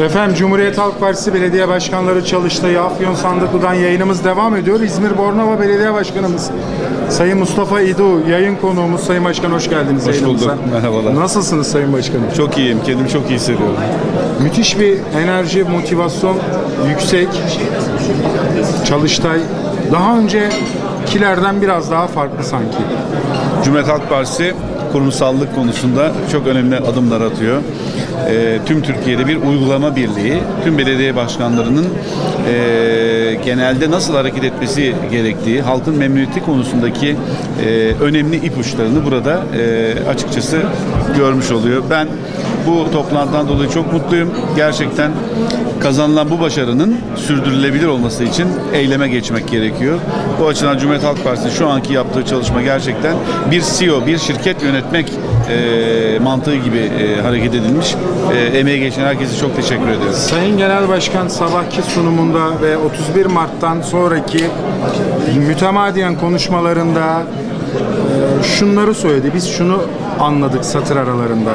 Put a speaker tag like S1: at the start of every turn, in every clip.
S1: Efendim Cumhuriyet Halk Partisi Belediye Başkanları Çalıştay Afyon Sandıklı'dan yayınımız devam ediyor. İzmir Bornova Belediye Başkanımız Sayın Mustafa İdu yayın konuğumuz Sayın Başkan hoş geldiniz
S2: Hoş
S1: yayınımıza.
S2: bulduk, merhabalar.
S1: Nasılsınız Sayın Başkanım?
S2: Çok iyiyim, kendimi çok iyi hissediyorum.
S1: Müthiş bir enerji, motivasyon yüksek. Çalıştay daha öncekilerden biraz daha farklı sanki.
S2: Cumhuriyet Halk Partisi kurumsallık konusunda çok önemli adımlar atıyor. Eee, tüm Türkiye'de bir uygulama birliği, tüm belediye başkanlarının eee, genelde nasıl hareket etmesi gerektiği, halkın memnuniyeti konusundaki eee, önemli ipuçlarını burada eee, açıkçası görmüş oluyor. Ben bu toplantıdan dolayı çok mutluyum. Gerçekten kazanılan bu başarının sürdürülebilir olması için eyleme geçmek gerekiyor. Bu açıdan Cumhuriyet Halk Partisi şu anki yaptığı çalışma gerçekten bir CEO, bir şirket yönetmek e, mantığı gibi e, hareket edilmiş. E, emeği geçen herkese çok teşekkür ediyorum.
S1: Sayın Genel Başkan sabahki sunumunda ve 31 Mart'tan sonraki mütemadiyen konuşmalarında e, şunları söyledi. Biz şunu anladık satır aralarında.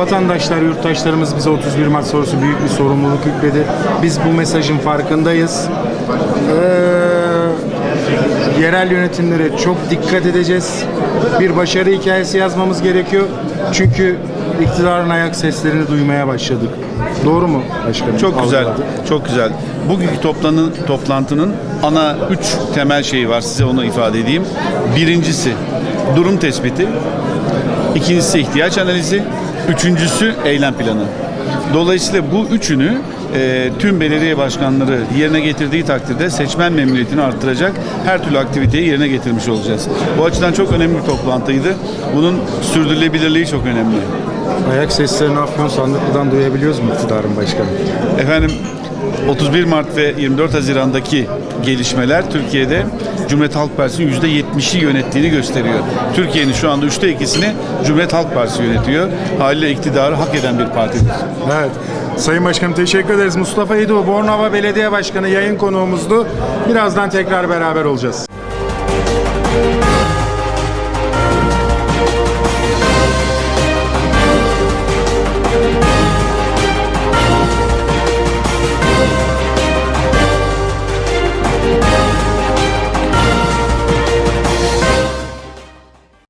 S1: Vatandaşlar, yurttaşlarımız bize 31 Mart sorusu büyük bir sorumluluk yükledi. Biz bu mesajın farkındayız. Ee, yerel yönetimlere çok dikkat edeceğiz. Bir başarı hikayesi yazmamız gerekiyor. Çünkü iktidarın ayak seslerini duymaya başladık. Doğru mu başkanım?
S2: Çok güzel,
S1: Algıladık.
S2: çok güzel. Bugünkü toplanın, toplantının ana üç temel şeyi var. Size onu ifade edeyim. Birincisi durum tespiti. İkincisi ihtiyaç analizi. Üçüncüsü eylem planı. Dolayısıyla bu üçünü e, tüm belediye başkanları yerine getirdiği takdirde seçmen memnuniyetini arttıracak her türlü aktiviteyi yerine getirmiş olacağız. Bu açıdan çok önemli bir toplantıydı. Bunun sürdürülebilirliği çok önemli.
S1: Ayak seslerini Afyon Sandıklı'dan duyabiliyoruz mu iktidarın başkanı?
S2: Efendim 31 Mart ve 24 Haziran'daki gelişmeler Türkiye'de Cumhuriyet Halk Partisi'nin %70'i yönettiğini gösteriyor. Türkiye'nin şu anda üçte ikisini Cumhuriyet Halk Partisi yönetiyor. Haliyle iktidarı hak eden bir partidir.
S1: Evet. Sayın Başkanım teşekkür ederiz. Mustafa İdo, Bornova Belediye Başkanı yayın konuğumuzdu. Birazdan tekrar beraber olacağız.